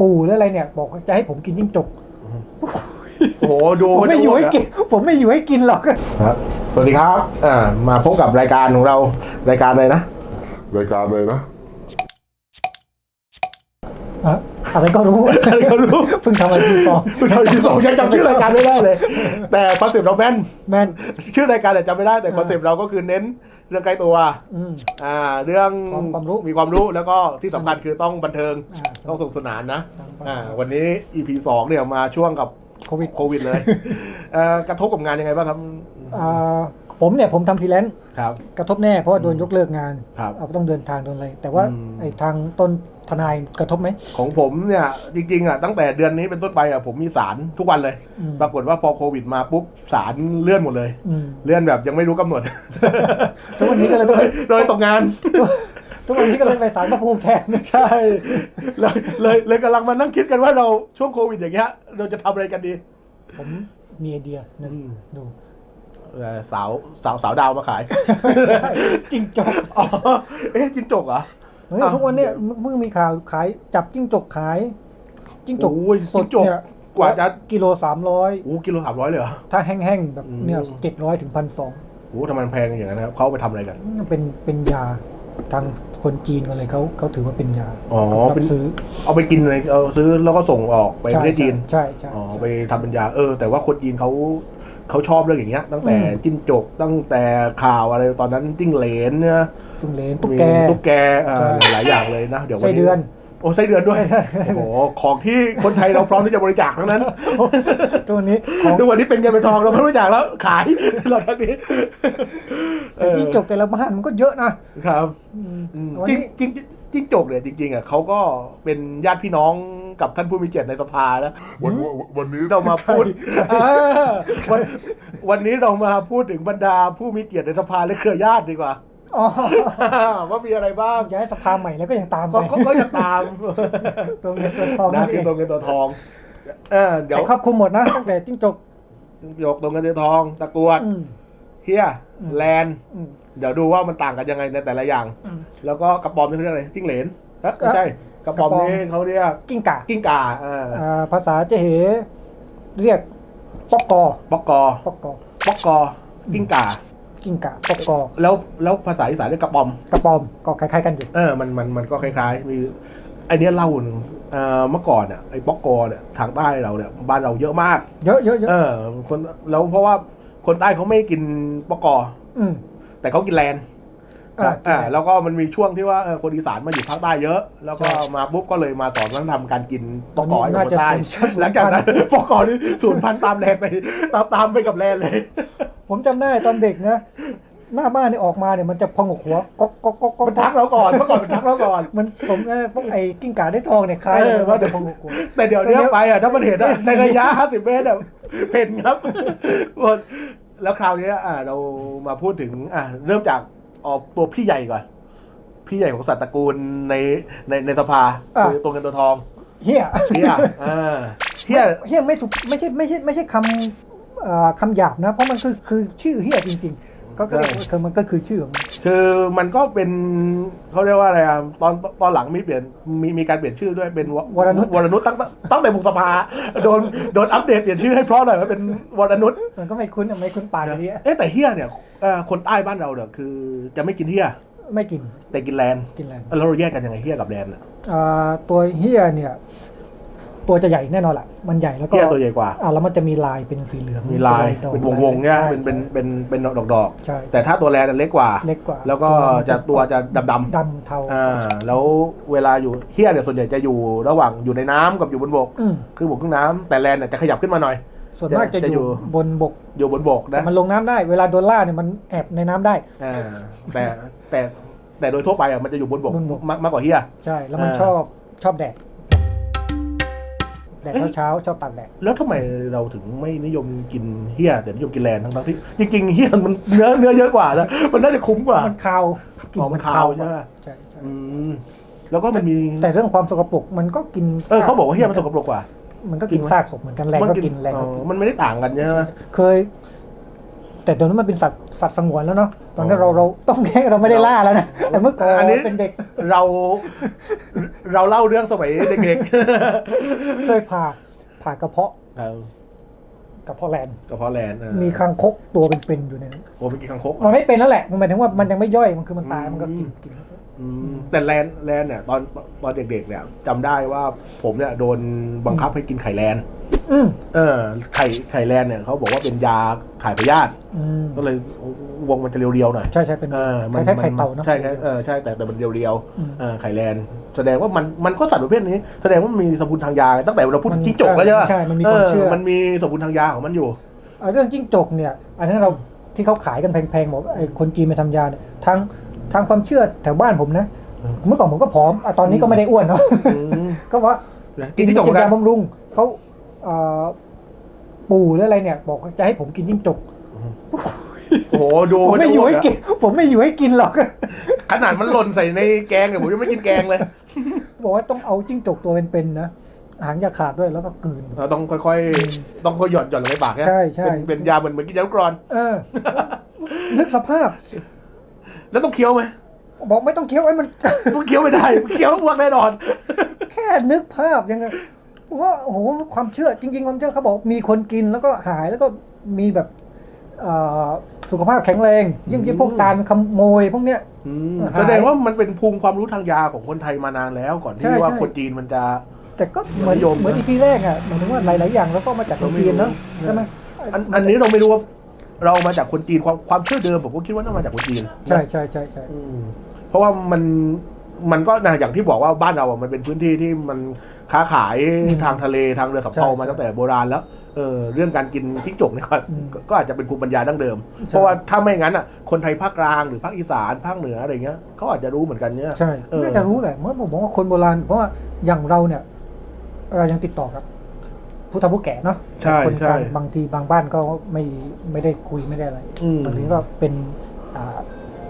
ปู่หรืออะไรเนี่ยบอกว่าจะให้ผมกินจิ้งจกโอ้โหดูผมไม่อยู่ให้จะกินผมไม่อยู่ให้กินหรอกครับ สวัสดีครับอ่ามาพบกับรายการของเรารายการอะไรนะ รายการเลยนะอะ อะไรก็รู้อะไรก็รู้เพิ่งทำอะไรที่สองเราที่สองยังจำชื่อรายการไม่ได้เลย แต่คอนเซปต์เราแม่นแม่นชื่อรายการแต่จำไม่ได้แต่คอนเซปต์เราก็คือเน้นเรื่องใกล้ตัวอืมอ่า เรื่องความความรู้มีความรู้แล้วก็ที่สำคัญคือต้องบันเทิงอ่าต้องสนุกสนานนะต้องอ่าวันนี้ EP สองเนี่ยมาช่วงกับโควิดโควิดเลยเอ่อกระทบกับงานยังไงบ้างครับอ่า ผมเนี่ยผมทำฟรีแลนซ์ครับ กระทบแน่เพราะว่าโดนยกเลิกงานครับเอาต้องเดินทางโดนอะไร แต่ว่าอืม ไอ้ทางต้นทนายกระทบไหม ของผมเนี่ยจริงๆอะตั้งแต่เดือนนี้เป็นต้นไปอะผมมีสารทุกวันเลย อืม ปรากฏว่าพอโควิดมาปุ๊บสารเลื่อนหมดเลย อืมเลื่อนแบบยังไม่รู้กำหนด ทุกวันนี้ก็เลยต้องโดยโดยตกงาน ทุกวันนี้ก็เลยไปสารพระภูมิแทน ใช่เลยเลยเลยกำลังมานั่งคิดกันว่าเราช่วงโควิดอย่างเงี้ยเราจะทำอะไรกันดี ผมมีไอเดียนึงอืมดูเอ่อ สาวสาวสาวดาวมาขายจิ้งจกอ๋อเอ๊ะจินจกเหรอเฮ้ยอ้าวทุกวันเนี่ยเพิ่งมีข่าวขายจับจิ้งจกขาย จิ้งจกโอ้ยสดจิ้งจกเนี่ยกว่าจะกิโลสามร้อยโอ้กิโลสามร้อยเลยเหรอถ้าแห้งๆแบบเนี่ยอืมเจ็ดร้อยถึงพันสองโอ้ทำไมมันแพงอย่างนั้นนะครับเขาเอาไปทำอะไรกันเป็นเป็นยาทางคนจีนกันเลยเขาเขาถือว่าเป็นยาอ๋อรัเป็นบซื้อ เอาไปกินเลยเอาซื้อแล้วก็ส่งออกไปประเทศจีนใช่ใช่อ๋อใช่ไปทำเป็นยาเออ แต่ว่าคนจีนเขา เขาชอบเรื่องอย่างเงี้ย ตั้งแต่อืมจิ้นจกตั้งแต่ข่าวอะไรตอนนั้นจิ้งเหลนเนี่ยจุงเลนตุ๊กมีแกตุ๊กแกเอ่อใช่หลายอย่างเลยนะเดี๋ยววัไส้นนี้เดือนโอ้ไส้เดือนด้วยไส้เดือนโอ้โห ของที่คนไทยเราพร้อมที่จะบริจาคทั้งนั้นตัวนี้ของทุกวันนี้เป็นเงินเป็นทองเราไม่บริจาคแล้วขายเราทั้งนี้แต่จิ้งจกแต่ละบ้านมันก็เยอะนะ ครับอืมอืมวันจิ้งนี้จิ้งจิ้งจกเนี่ยจริงๆอะเขาก็เป็นญาติพี่น้อง กับท่านผู้มีเกียรติในสภานะวันวันวันนี้เรามาพูดอ่าวันวันนี้เรามาพูดถึงบรรดาผู้มีเกียรติในสภาและเครือญาติดีกว่าอ๋อว่ามีอะไรบ้างย้ายสภาใหม่แล้วก็ยังตามไปก็ก็ก็จะตามตัวเงินตัวทองนะนั่นคืเอองตัวเงินตัวทองเออเดี๋ยวแต่ครอบคลุมหมดนะตั้งแต่จิ้งจกยกตัวเงินตัวทองตะกรวดอืมเฮียอืมแลนด์อืมเดี๋ยวดูว่ามันต่างกันยังไงในแต่ละอย่างอืมแล้วก็กระปอมนี่เขาเรียกอะไรจิ้งเหลนเอ๊ะไม่ใช่ กระปอมกระปอม นี่เขาเรียกกิ้งก่ากิ้งก่าเอออ่าภาษาเจเหเรียกป๊อกกอปอกกอป๊อกกอปอกกอกิ้งก่า กิ้งก่าป๊อกกอแล้วแล้วภาษาอีสานเรียกกระปอม กระปอมก็คล้ายๆกันอยู่ เออ มัน มัน มันก็คล้ายๆ มีไอเนี้ยเล่าหนึ่งเอ่อเมื่อก่อนเนี่ยไอ้ป๊อกกอเนี่ยทางใต้เราเนี่ยบ้านเราเยอะมาก เยอะเยอะเยอะเออ คนแล้วเพราะว่าคนใต้เขาไม่กินป๊อกกอ อืมแต่เขากินแลน อ่าอ่าแล้วก็มันมีช่วงที่ว่าเออคนอีสานมาอยู่ภาคใต้เยอะ แล้วก็ใช่มาปุ๊บก็เลยมาสอนวัฒนธรรมการกินป๊อกกอให้กับน่าคนจะใต้สูญหลังจากนั้นป๊อกกอนี่สูญพันธุ์ตามแลนไปตามตามไปกับแลนเลย ผมจำได้ตอนเด็กนะหน้าบ้านนี่ออกมาเนี่ยมันจะพองกหัวก๊อกก๊อกก๊อกก๊อกมันทักเราก่อนเมื่อก่อนมันทักเราก่อนมันผมเออพวกไอ้กิ้งก่าได้ทองเนี่ยคล้ายเออเลยว่ามันจะพองกหัวแต่เดี๋ยวเนี้ยไปอะถ้ามันเห็นอะในระยะ50เมตรอะเพ่นครับหมดแล้วคราวเนี้ยอะเรามาพูดถึงอะเริ่มจาก ออกตัวพี่ใหญ่ก่อน พี่ใหญ่ของสัตว์ตระกูลในในในสภาอะคือตัวเงินตัวทองเฮียเฮียอ่าเฮียเฮียไม่ถูกไม่ใช่ไม่ใช่ไม่ใช่คำเอ่อคำหยาบนะ เพราะมันคือคือชื่อเฮียจริง ๆก็ก็คือมันก็คือชื่อของมันคือมันก็เป็นเขาเรียกว่าอะไรอะตอนตอนหลังมีเปลี่ยนมีมีการเปลี่ยนชื่อด้วยเป็นวรนุชวรนุชตั้งตั้งแต่บุกสภาโดนโดนอัปเดตเปลี่ยนชื่อให้เพราะหน่อยว่าเป็นวรนุชมันก็ไม่คุ้นไม่คุ้นปากอย่างนี้เอ๊ะแต่เฮียเนี่ยเอ่อคนใต้บ้านเราเนี่ยคือจะไม่กินเฮียไม่กินแต่กินแลนด์กินอะไรแล้วเราแยกกันยังไงเฮียกับแลนด์อะอ่าตัวเฮียเนี่ย ตัวจะใหญ่แน่นอนแหละมันใหญ่แล้วก็เฮียตัวใหญ่กว่า อ่าแล้วมันจะมีลายเป็นสีเหลืองมีลาย ดอกเป็นวงวงๆเนี่ยใช่เป็นเป็นเป็นเป็นดอกดอกใช่ๆแต่ถ้าตัวแลนด์อะเล็กกว่า เล็กกว่าแล้วก็จะตัวจะดำดำดำเทาๆอ่าแล้วเวลาอยู่เฮียเนี่ยส่วนใหญ่จะอยู่ระหว่างอยู่ในน้ำกับอยู่บนบกอืมคือบกครึ่งน้ำแต่แลนด์เนี่ยจะขยับขึ้นมาหน่อย ส่วนมากจะจะออยู่ ยู่บนบกอยู่บนบกแต่นะมันลงน้ำได้ เวลาโดนล่าเนี่ยมันแอบในน้ำได้ อ่าแต่แต่แต่โดยทั่วไปอะมันจะอยู่บนบกบนบก มากมากกว่าเฮียใช่แล้วมันอ่า ชอบชอบแดด แดดเอ๊ะเช้าๆชอบตากแดดแล้วทำไมเราถึงไม่นิยมกินเฮียแต่นิยมกินแลนด์ทั้งๆที่จริงๆเฮียมันเนื้อเนื้อเยอะกว่านะมันน่าจะคุ้มกว่ามันคาวกลิ่อ๋อมันคาวใช่ไหมใช่ใช่อืมแล้วก็มันมีแต่เรื่องความสกปรกมันก็กินเออเขาบอกว่าเฮียมันสกปรกกว่ามันก็กินจริงไหมซากศพเหมือนกันแรงก็กินแรงอ๋ก็อกินมันไม่ได้ต่างกันใช่ไหมเคย แต่เดี๋ยวนี้มันเป็นสัตว์สัตว์สงวนแล้วเนาะตอนนี้เราเราต้องแค่เราไม่ได้ล่าแล้วนะแต่เมื่อก่อนอันนี้เป็นเด็กเราเราเล่าเรื่องสมัยเด็กเคยผ่าผ่ากระเพาะๆครับกระเพาะแลนกระเพาะแลนด์เออมีคางคกตัวเป็นๆอยู่ในนั้นโอ้เป็นกี่คังคกมันไม่เป็นแล้วแหละมันหมายถึงว่ามันยังไม่ย่อยมันคือมันตายอืมมันก็กินกินอืม แต่แลนด์แลนด์เนี่ยตอนตอนเด็กๆเนี่ยจำได้ว่าผมเนี่ยโดนบังคับให้กินไข่แลนด์อืมเออ ไข่ไข่แลนด์เนี่ยเขาบอกว่าเป็นยาถ่ายพยาธิอืมก็เลยวงมันจะเรียวๆหน่อยใช่ใช่เป็นเออคล้ายๆไข่เต่าเนาะใช่ใช่เออใช่แต่แต่มันเรียวอืมๆเออไข่แลนด์แสดงว่ามันมันก็สัตว์ประเภทนี้แสดงว่ามันมีสมพุนทางยาตั้งแต่เราพูดถึงมันจิ้งจกแล้วใช่ไหมใช่มันมีความเชื่อมันมีสมพุนทางยาของมันอยู่เอ่อเรื่องจิ้งจกเนี่ย อันนั้นเราที่เขาขายกันแพงๆบอกว่าไอ้คนจีนไปทำยาเนี่ยทาง ทางความเชื่อแถวบ้านผมนะอืมเมื่อก่อนผมก็ผอมอะตอนนี้ก็ไม่ได้อ้วนเนาะอืมก็ว่ากินจิ้งจกเหมือนยากันบำรุงเขาเอ่อปู่หรืออะไรเนี่ย บอกว่าจะให้ผมกินจิ้งจกโอ้โหดูผมไม่อยู่ให้จะกิน ผมไม่อยู่ให้กินหรอก ขนาดมันหล่นใส่ในแกงเนี่ยผมยังไม่กินแกงเลย บอกว่าต้องเอาจิ้งจกตัวเป็นๆนะหางอย่าขาดด้วยแล้วก็กลืนเราต้องค่อยๆ ต้องค่อยหย่อนหย่อนลงในปากใช่ใช่เป็นเป็นยาเหมือนเหมือนกินยาลูกกรอน เออ นึกสภาพ แล้วต้องเคี้ยวไหมบอกไม่ต้องเคี้ยวไอ้มันมันเคี้ยวไม่ได้มันเคี้ยวแล้วอ้วกแน่นอน แค่นึกภาพยังไงผมว่าโอ้โหความเชื่อจริง ๆ ความเชื่อเขาบอกมีคนกินแล้วก็หายแล้วก็มีแบบเอ่อสุขภาพแข็งแรง ยิ่งที่พวกตาลขโมยพวกเนี้ย อืมหายแสดงว่ามันเป็นภูมิความรู้ทางยาของคนไทยมานานแล้ว ก่อนใช่ที่ว่าใช่ คนจีนมันจะ แต่ก็เหมือนนิยมนะเหมือนอีพีแรกอะหมายถึงว่าหลาย ๆ อย่างแล้วก็มาจากคนจีนเนอะเราไม่รู้ ใช่ไหมอันอันนี้เราไม่รู้ว่า เรามาจากคนจีนความความเชื่อเดิมผมก็คิดว่าน่ามาจากคนจีนใช่ใช่ใช่ใช่อืมเพราะว่ามันมันก็นะอย่างที่บอกว่าบ้านเราอะมันเป็นพื้นที่ที่มันค้าขายทางทะเลทางเรือสำเภามาตั้งแต่โบราณแล้วเออเรื่องการกินจิ้งจกเนี่ยก็ก็ก็อาจจะเป็นภูมิปัญญาดั้งเดิม เพราะว่าถ้าไม่งั้นอะคนไทยภาคกลางหรือภาคอีสานภาคเหนืออะไรเงี้ยเขาอาจจะรู้เหมือนกันเนี่ยใช่เออน่าจะรู้แหละเมื่อผมบอกว่าคนโบราณ เพราะว่าอย่างเราเนี่ยเรายังติดต่อกับ ผู้เฒ่าผู้แก่เนาะใช่คนกใช่ลางบางทีบางบ้านก็ไม่ไม่ได้คุยไม่ได้อะไรอืมบางทีก็เป็นอ่า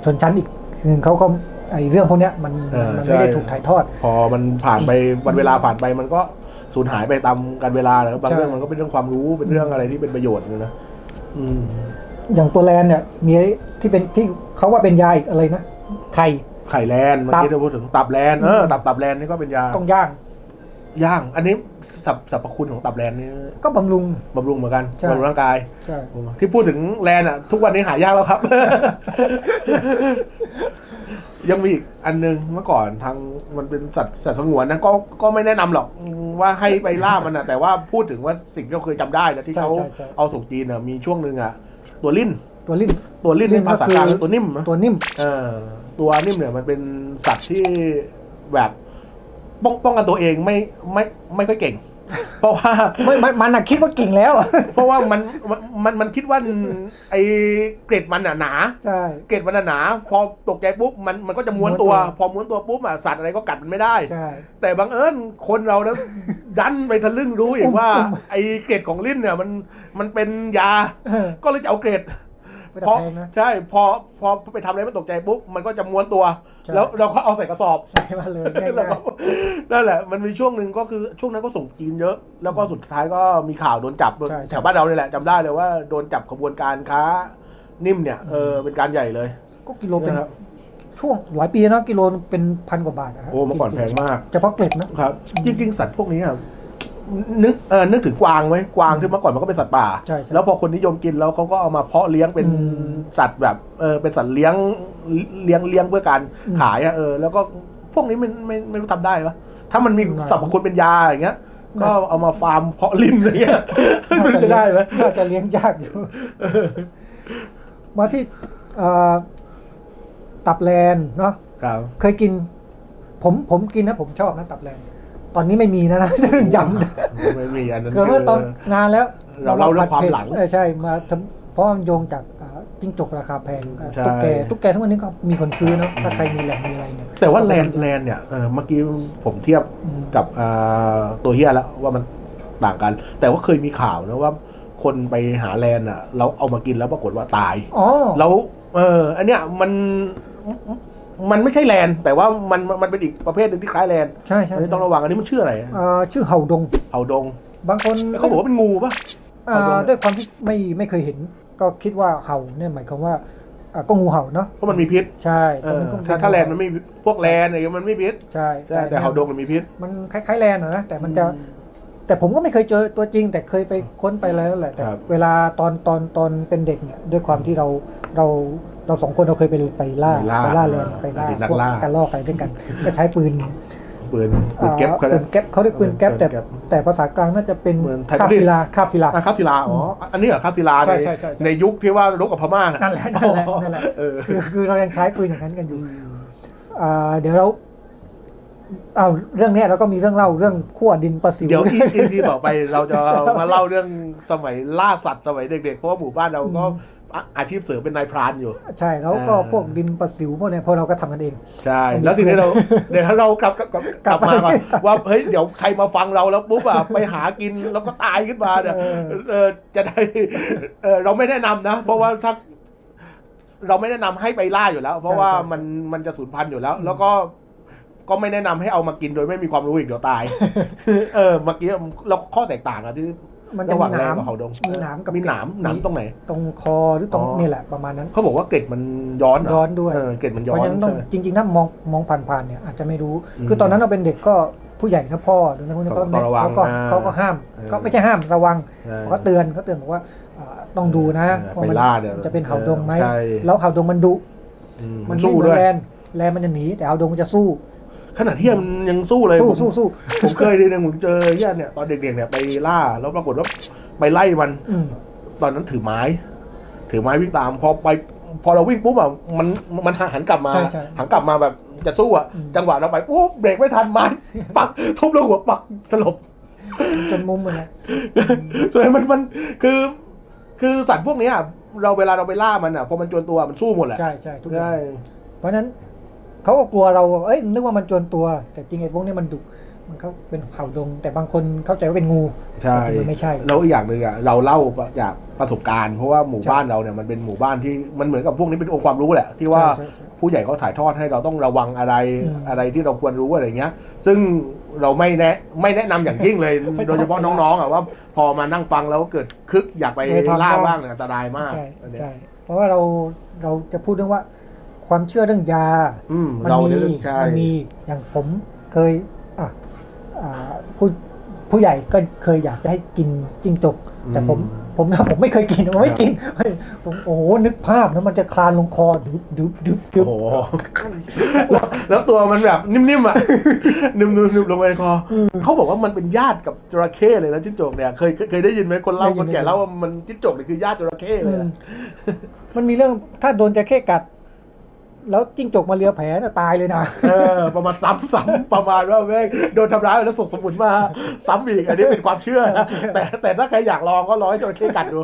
ชนชั้นอีกหนึ่งเขาก็ไอเรื่องพวกเนี้ยมันเออมันใช่ไม่ได้ถูกถ่ายทอด พอมันผ่านไปวันเวลาผ่านไปมันก็สูญหายไปตามการเวลาแล้วบางใช่ เรื่องมันก็เป็นเรื่องความรู้เป็นเรื่องอะไรที่เป็นประโยชน์เลยนะอืม อย่างตัวแลนเนี่ยมีที่เป็นที่เขาว่าเป็นยาอีกอะไรนะไข่ ไข่แลนด์เมื่อกี้เราพูดถึงตับแลนด์เออตับตับแลนด์นี่ก็เป็นยาต้องย่างย่าง อันนี้ สรรพสรรพคุณของตับแลนด์นี่ก็บำรุง บำรุงเหมือนกันใช่ บำรุงร่างกาย ใช่ ที่พูดถึงแลนด์อะ ทุกวันนี้หายากแล้วครับ ยังมีอีกอันนึงเมื่อก่อนทางมันเป็นสัตว์สัตว์สงวนนะก็ก็ไม่แนะนำหรอกว่าให้ไปล่ามันนะแต่ว่าพูดถึงว่าสิ่งที่เราเคยจำได้นะที่เขาเอาส่งจีนอะมีช่วงหนึ่งอะ ตัวลิ้น ตัวลิ้น ตัวลิ้นลิ้นี่นภาษากลางก็คือ ตัวนิ่มนะ ตัวนิ่ม เออตัวนิ่มเนี่ยมันเป็นสัตว์ที่แบบ ป้องป้องกันตัวเองไม่ไม่ไม่ค่อยเก่ง เพราะว่า ไม่มันมันน่ะคิดว่าเก่งแล้ว เพราะว่ามันมันมันมันคิดว่าไอ้เกล็ดมันหนาหนา ใช่ เกล็ดมันหนาหนา พอตกใจปุ๊บมันมันก็จะม้วนตัวม้วนตัว พอม้วนตัวปุ๊บอะสัตว์อะไรก็กัดมันไม่ได้ ใช่ แต่บังเอิญคนเรานะดันไปทะลึ่งรู้อีกว่าอุ้มไอ้เกล็ดของลิ้นเนี่ยมันมันเป็นยา เออ ก็เลยจะเอาเกล็ด ไม่พอแต่แพงนะ ใช่พอพอไปทำอะไรมันตกใจปุ๊บมันก็จะม้วนตัว ใช่ แล้วเราก็เอาใส่กระสอบ ใส่มาเลยง่ายแล้วก็นั่นแหละ มันมีช่วงหนึ่งก็คือช่วงนั้นก็ส่งจีนเยอะ แล้วก็สุดท้ายก็มีข่าวโดนจับใช่ใช่แถวบ้านเราเนี่ยแหละจำได้เลยว่าโดนจับขบวนการค้านิ่มเนี่ยเออเป็นการใหญ่เลย ๆก็กิโลเป็นนะครับ ช่วงหลายปีนะกิโลเป็นพันกว่าบาทนะฮะโอ้เมื่อก่อนแพงมากเฉพาะเกล็ดนะ ครับจริงๆสัตว์พวกนี้อะ นึกเออนึกถึงกวางไหมกวางที่เมื่อก่อนมันก็เป็นสัตว์ป่า ใช่ใช่ แล้วพอคนนิยมกินแล้วเขาก็เอามาเพาะเลี้ยงเป็นอืมสัตว์แบบเออเป็นสัตว์เลี้ยงเลี้ยงเลี้ยงเพื่อการอืมขายอะเออ แล้วก็พวกนี้มันไม่ไม่รู้ทำได้ปะถ้ามันมีไม่สรรพคุณเป็นยาอย่างเงี้ยน่าก็เอามาฟาร์มเพาะลิ้นอะไรเงี้ยมันจะได้ไหมน่าจะเลี้ยงยากอยู่ มาที่เอ่อตับแลนเนาะครับ เคยกิน ผมผมกินนะผมชอบนะตับแลน ตอนนี้ไม่มีนะนะย้ำไม่มีอันนั้นเกิดเมื่อตอนนานแล้วเราเล่าเรื่องความหลังเออใช่มาทำเพราะมันโยงจากอ่าจิ้งจกราคาแพงอ่าใช่ตุ๊กแกตุ๊กแกทุกวันนี้ก็มีคนซื้อเนาะถ้าใครมีแหล่งมีอะไรเนี่ยแต่ว่าแลนด์แลนด์เนี่ยเออเมื่อกี้ผมเทียบอืมกับอ่าตัวเฮียแล้วว่ามันต่างกัน แต่ว่าเคยมีข่าวนะว่าคนไปหาแลนด์อะแล้วเอามากินแล้วปรากฏว่าตายอ๋อแล้วเอออันเนี้ยมัน มันไม่ใช่แลนด์แต่ว่ามันมันเป็นอีกประเภทหนึ่งที่คล้ายแลนด์ใช่ใช่อันนี้ต้องระวังอันนี้มันชื่ออะไรเอ่อชื่อเห่าดงเห่าดง บางคนเขาบอกว่าเป็นงูปะอ่าเห่าดงด้วยความที่ไม่ไม่เคยเห็น ก็คิดว่าเห่าเนี่ยหมายความว่าอะก็งูเห่าเนาะเพราะมันมีพิษใช่เอแต่อมันก็ถ้าถ้าแลนมันไม่พวกแลนอะไรเงี้ยมันไม่พิษใช่ใช่แต่เห่าดงมันมีพิษ มันคล้ายๆแลนอะนะแต่มันจะแต่ผมก็ไม่เคยเจอตัวจริง แต่เคยไปค้นไปแล้วแหละแต่ครับเวลาตอนตอนตอนเป็นเด็กเนี่ยด้วยความที่เราเรา เราสองคนเราเคยไปไปล่าไปล่าไปล่าแลนไปล่าอดีตนักพวกล่ากันลอกอะไรด้วยกัน ก็ใช้ปืนปืนปืนเก็บเขาอ่าเรีปืยกนแก๊ปเขาเรียกปืนแก๊ปแต่ปืนแก๊ปแต่ภาษากลางน่าจะเป็นเหมือนไทยคาบประดิษฐ์ศิลาคาบศิลาอะคาบศิลาอ๋ออันนี้เหรอคาบศิลาใช่ในใช่ใช่ใช่ในยุคที่ว่ารบกับพม่าน่ะนั่นแหละนั่นแหละนั่นแหละเออคือคือเรายังใช้ปืนอย่างนั้นกันอยู่อ่าเดี๋ยวเราเอาเรื่องเนี้ยเราก็มีเรื่องเล่าเรื่องขั้วดินประสิวเดี๋ยวอีอีพีต่อไปเราจะมาเล่าเรื่องสมัยล่าสัตว์สมัยเด็กๆเพราะว่าหมู่บ้านเราก็ อะอาชีพเสริมเป็นนายพรานอยู่ ใช่แล้วก็อ่าพวกดินประสิวพวกเนี้ยพวกเราก็ทำกันเอง ใช่มันมีแล้วทีนี้เราเดี๋ยวเรากลับกลับกลับกลับมาก่อนกลับมาว่าเฮ้ยเดี๋ยวใครมาฟังเราแล้วปุ๊บอะไปหากินแล้วก็ตายขึ้นมาเนี่ยเออเออจะได้เออเราไม่แนะนำนะ เพราะว่าถ้าเราไม่แนะนำให้ไปล่าอยู่แล้ว เพราะว่ามันมันจะสูญพันธุ์อยู่แล้ว แล้วก็ก็ไม่แนะนำให้เอามากินโดยไม่มีความรู้อีกเดี๋ยวตาย เออเมื่อกี้เราข้อแตกต่างอะที่ มันจะระหมีว่างหแรนางมกับเห่าดงมีหนามกับมีหนามหนามตรงไหน ตรงคอหรือตรงอ๋อ นี่แหละประมาณนั้น เขาบอกว่าเกล็ดมันย้อนเหรย้อนด้วย เออเกล็ดมันเพย้อราะนฉะนั้นต้องใช่จริงๆถ้ามองมองผ่านๆเนี่ยอาจจะไม่รู้ อืมคือตอนนั้นเราเป็นเด็กก็ผู้ใหญ่นะพ่อหรืออะไรพวกนี้ก็ก็ต้องระวังเขาก็อ่าเขาก็ห้ามเออ ก็ไม่ใช่ห้ามระวังใช่เขาก็เตือนเขาเตือนบอกว่าอ่าต้องดูนะเออว่าไปมันล่าเนี่ยจะเป็นเห่าดงไหมใช่แล้วเห่าดงมันดุอืมันไม่สู้เหมือด้วนยแลนแลนมันจะหนีแต่เห่าดงมันจะสู้ ขนาดที่มันยังสู้เลยสู้ผมสู้สู้ผมเคยทีนึงผมเจอเหี้ยเนี่ยตอนเด็กๆเนี่ยไปล่าแล้วปรากฏว่าไปไล่มันอืมตอนนั้นถือไม้ ถือไม้วิ่งตามพอไปพอเราวิ่งปุ๊บอะมันมันหันกลับมาใช่ใช่หันกลับมาแบบจะสู้อะอืมจังหวะเราไปปุ๊บเบรกไม่ทันไม้ปักทุบแล้วหัวปักสลบจนมุมมันนะส่วนมันมันคือ คือสัตว์พวกเนี้ยเราเวลาเราไปล่ามันอะพอมันจวนตัวมันสู้หมดแหละใช่ใช่ทุกอย่าใช่งเพราะฉะนั้น เขาก็กลัวเราเอ้ยนึกว่ามันจวนตัว แต่จริงไอ้พวกนี้มันดุมันเขาเป็นเห่าดง แต่บางคนเข้าใจว่าเป็นงูใช่แต่จริงๆไม่ใช่แล้วอีกอย่างหนึ่งอะเราเล่าจากประสบการณ์เพราะว่าหมู่บ้านเราเนี่ยมันเป็นหมู่บ้านที่มันเหมือนกับพวกนี้เป็นองค์ความรู้แหละ ที่ว่าใช่ใช่ใช่ผู้ใหญ่เขาถ่ายทอดให้เราต้องระวังอะไรอืมอะไรที่เราควรรู้อะไรเงี้ย ซึ่งเราไม่แนะไม่แนะนำอย่างยิ่งเลยไม่ต้องโดยเฉพาะน้องๆอะว่า พอมานั่งฟังแล้วเกิดคึกอยากไปเออทำล่าบ้างบ้างเนี่ยอันตรายมากใช่อันเนี้ยใช่เพราะว่าเราเราจะพูดเรื่องว่า ความเชื่อเรื่องยา อืมมันเรามีเนี่ยเรื่องใช่มันมีอย่างผมเคยอะอ่าผู้ผู้ใหญ่ก็เคยอยากจะให้กินจิ้งจก แต่ผมผมนะผมไม่เคยกินผมไม่กินผมโอ้โหนึกภาพนะมันจะคลานลงคอดึบดึบดึบดึบโอ้โหแล้วแล้วตัวมันแบบนิ่มๆอะ นิ่มๆๆลงไปในคออเขาบอกว่ามันเป็นญาติกับจระเข้เลยนะจิ้งจกเนี่ยเคยเคยเคยได้ยินไหมคนเล่าคนแก่เล่าว่ามันจิ้งจกเนี่ยคือญาติจระเข้เลยอืมนะมันมีเรื่องถ้าโดนจระเข้กัด แล้วจิ้งจกมาเลียแผลน่ะตายเลยนะเออประมาณซ้ำซ้ำประมาณว่าแม่งโดนทำร้ายแล้วส่งสมุนมาซ้ำอีกอันนี้เป็นความเชื่อนะแต่แต่ถ้าใครอยากลองก็ร้อยจระเข้กัดดู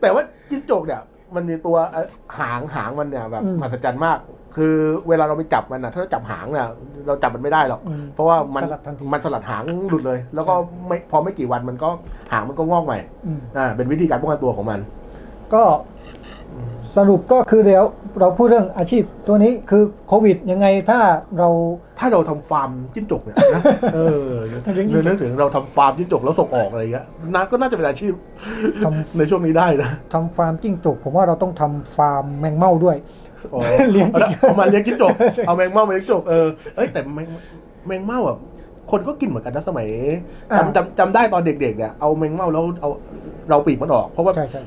แต่ว่าจิ้งจกเนี่ย มันมีตัวเอ่อหางหางมันเนี่ยแบบอืมมหัศจรรย์มาก คือเวลาเราไปจับมันนะถ้าเราจับหางเนี่ยเราจับมันไม่ได้หรอกอืมเพราะว่ามันสลัดทันทีมันสลัดหางหลุดเลย แล้วก็ไม่พอไม่กี่วันมันก็หางมันก็งอกใหม่อืมอ่าเป็นวิธีการป้องกันตัวของมัน ก็ สรุปก็คือเดี๋ยวเราพูดเรื่องอาชีพตัวนี้คือโควิดยังไงถ้าเรา ถ้าเราทำฟาร์มจิ้งจกเนี่ยนะ เออถ้าเลี้ยงจิ้งจกนึกถึงเราทำฟาร์มจิ้งจกแล้วส่งออกอะไรอย่างเงี้ยน่าก็น่าจะเป็นอาชีพทในช่วงนี้ได้นะำทำฟาร์มจิ้งจกผมว่าเราต้องทำฟาร์มแมงเม่าด้วย อ๋อเลี้ยง เอาละเอามาเลี้ยงจิ้งจกเอาแมงเม่ามาเลี้ยงจิ้งจกเออเอ้ยแต่แมงแมงเม่าอะคนก็กินเหมือนกันนะสมัยอ่า จำจำจำได้ตอนเด็กๆเนี่ยเอาแมงเม่าแล้วเอาเราปีกมันออกเพราะว่า ใช่ใช่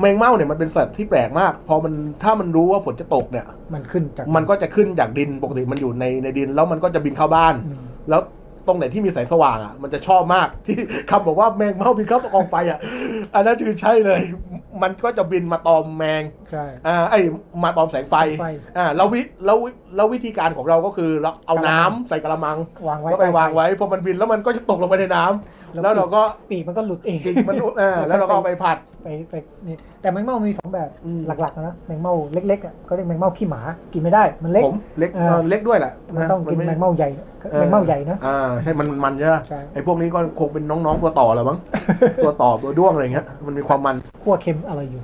แมงเม่าเนี่ยมันเป็นสัตว์ที่แปลกมาก พอมันถ้ามันรู้ว่าฝนจะตกเนี่ย มันขึ้นจากมันก็จะขึ้นจากดินปกติมันอยู่ในในดิน แล้วมันก็จะบินเข้าบ้านอืมแล้วตรงไหนที่มีแสงสว่างอะมันจะชอบมากที่คำบอกว่าแมงเม่าบินเข้ากองไฟอะอันนั้นคือใช่เลย มันก็จะบินมาตอมแมงใช่อ่าไอ้มาตอมแสงไฟไฟอ่าแล้ววิแล้วแล้ววิธีการของเราก็คือเราเอาน้ำใส่กระมังวางไว้ก็ไปวางไว้พอมันบินแล้วมันก็จะตกลงไปในน้ำแล้วเราก็ปีกมันก็หลุดเองจริงมันอ่าแล้วเราก็เอาไปผัด ไปไปนี่แต่แมงเม่ามีสองแบบอืม หลักๆนะแมงเม่าเล็กๆอะเขาเรียกแมงเม่าขี้หมากินไม่ได้มันเล็ก ผมเล็กเออ เออเล็กด้วยแหละมันต้องกินไแมงเม่าใหญ่ออแมงเม่าใหญ่นะ อ่าใช่มันมันใช่ไหมใช่ ไอ้พวกนี้ก็คงเป็นน้องๆตัวต่อแหละมั้ง ตัวต่อตัวด้วงอะไรเงี้ยมันมีความมันขั้วเค็มอะไรอยู่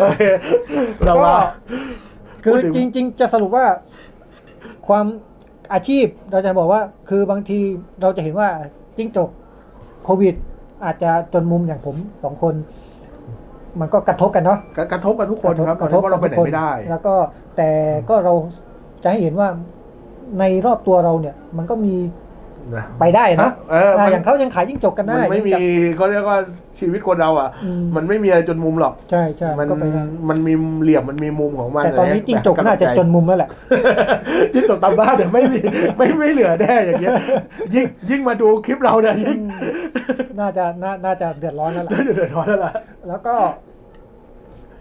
โอเคเราว่า คือพูดถึง จริง ๆ จะสรุปว่าความอาชีพเราจะบอกว่าคือบางทีเราจะเห็นว่าจิ้งจกโควิด อาจจะจนมุมอย่างผมสองคน มันก็กระทบกันเนาะกระกระทบกันทุกคนครับตอนนี้เพราะเราไปไหนไม่ได้ แล้วก็แต่ก็เราจะให้เห็นว่าในรอบตัวเราเนี่ย มันก็มี นะไปได้นะเอออ่ามัน อย่างเขายังขายยิ่งจกกันได้มันไม่มียังจับเขาเรียกว่าชีวิตคนเราอะ อืม มันไม่มีอะไรจนมุมหรอก ใช่ใช่มันก็ไปได้มันมีเหลี่ยมมันมีมุมของมันแต่ตอนนี้ะจิ้งจกแบบน่าจะจนมุมแล้วแหละ จิ้งจกตามบ้านเนี่ยไม่มีไม่ไม่เหลือแน่อย่างเงี้ยยิ่งยิ่งมาดูคลิปเราเนี่ยยิ่งน่าจะน่าน่าจะเดือดร้อนแล้วล่ะเดือดร้อนแล้วล่ะ แล้วก็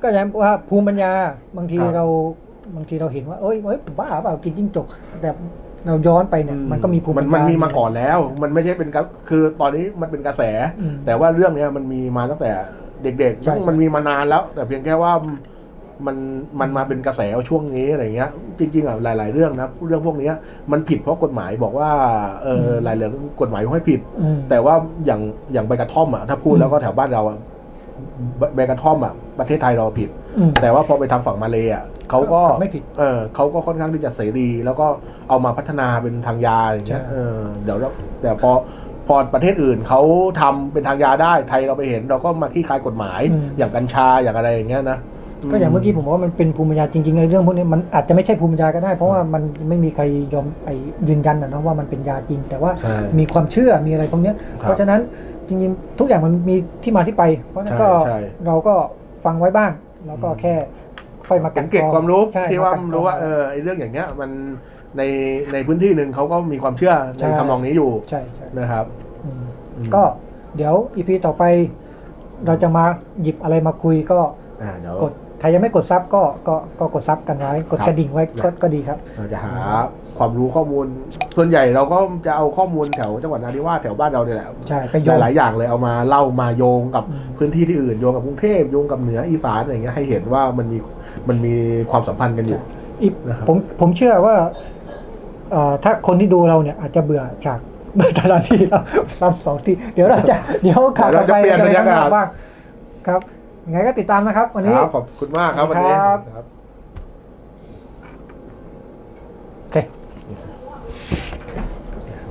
ก็อย่างว่าภูมิปัญญา บางทีครับ เราบางทีเราเห็นว่าเอ้ยเอ้ยบ้าเปล่ากินจิ้งจกแบบ เราย้อนไปเนี่ยมันก็มีภูมิมัปันญญามันมีมาก่อนแล้ว มันไม่ใช่เป็นกระคือตอนนี้มันเป็นกระแสอืมแต่ว่าเรื่องเนี้ยมันมีมาตั้งแต่เด็กใช่ใช่ๆมันมีมานานแล้ว แต่เพียงแค่ว่ามันมันมาเป็นกระแสช่วงนี้อะไรเงี้ย จริงๆอะหลาย ๆ เรื่องนะเรื่องพวกเนี้ยมันผิดเพราะกฎหมายบอกว่าเออหลายเรื่องกฎหมายไม่ผิดอืมแต่ว่าอย่างอย่างใบกระท่อมอะถ้าพูดแล้วก็แถวบ้านเราอะใบใบกระท่อมอะ ประเทศไทยเราผิดอืมแต่ว่าพอไปทางฝั่งมาเลยอะเขาก็ไม่ผิดเออเขาก็ค่อนข้างที่จะเสรี แล้วก็เอามาพัฒนาเป็นทางยาอย่างเงี้ยใช่เออเดี๋ยวเราแต่พอพอประเทศอื่นเขาทำเป็นทางยาได้ไทยเราไปเห็น เราก็มาคลี่คลายกฎหมายอย่างกัญชาอย่างอะไรอย่างเงี้ยนะก็อย่างเมื่อกี้ผมบอกว่ามันเป็นภูมิปัญญาจริงๆในเรื่องพวกนี้มันอาจจะไม่ใช่ภูมิปัญญาก็ได้ เพราะว่ามันไม่มีใครยอมไอ้ยืนยันนะเนาะว่ามันเป็นยาจริง แต่ว่าใช่มีความเชื่อมีอะไรพวกเนี้ยครับเพราะฉะนั้นจริงๆทุกอย่างมันมีที่มาที่ไป เพราะฉะนั้นก็ใช่ใช่เราก็ ฟังไว้บ้าง แล้วก็แค่ค่อยมาเป็กันนเกร็ดความรู้ใช่ที่ว่ากันกรู้ว่าเออไอ้เรื่องอย่างเงี้ยมันในในพื้นที่หนึ่งเขาก็มีความเชื่อใช่ในทำนองนี้อยู่ใช่ใช่นะครับอืมอืมก็เดี๋ยวอีพีต่อไป เราจะมาหยิบอะไรมาคุยก็อ่าเดี๋ยวกดใค รยังไม่กดซับก็ก็ก็กดซับกันไว้ กดครับกระดิ่งไว้ก็ก็ดีครับ เราจะหาความรู้ข้อมูล ส่วนใหญ่เราก็จะเอาข้อมูลแถวจังหวัดนาริวาสแถวบ้านเราเนี่ยแหละใช่ไปโยหงลายๆอย่างเลยเอามาเล่ามาโยงกับอืมพื้นที่ที่อื่นโยงกับกรุงเทพโยงกับเหนืออีสานอะไรเงี้ยให้เห็นว่ามันมีมันมีความสัมพันธ์กันอยู่อีกนะครับผมผมเชื่อว่าเอ่อถ้าคนที่ดูเราเนี่ยอาจจะเบื่อจากเบื่อสถานที่เราซ้ำสองที่ เดี๋ยวเราจะเดี๋ยวข่าวต่อไปเดี๋ยวเราจะเปลี่ยนจะไปบรรยากาศข้างนอกบ้างครับ ยังไงก็ติดตามนะครับ วันนี้ครับขอบคุณมากครับวันนี้ครับครับโอเค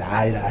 ได้ได้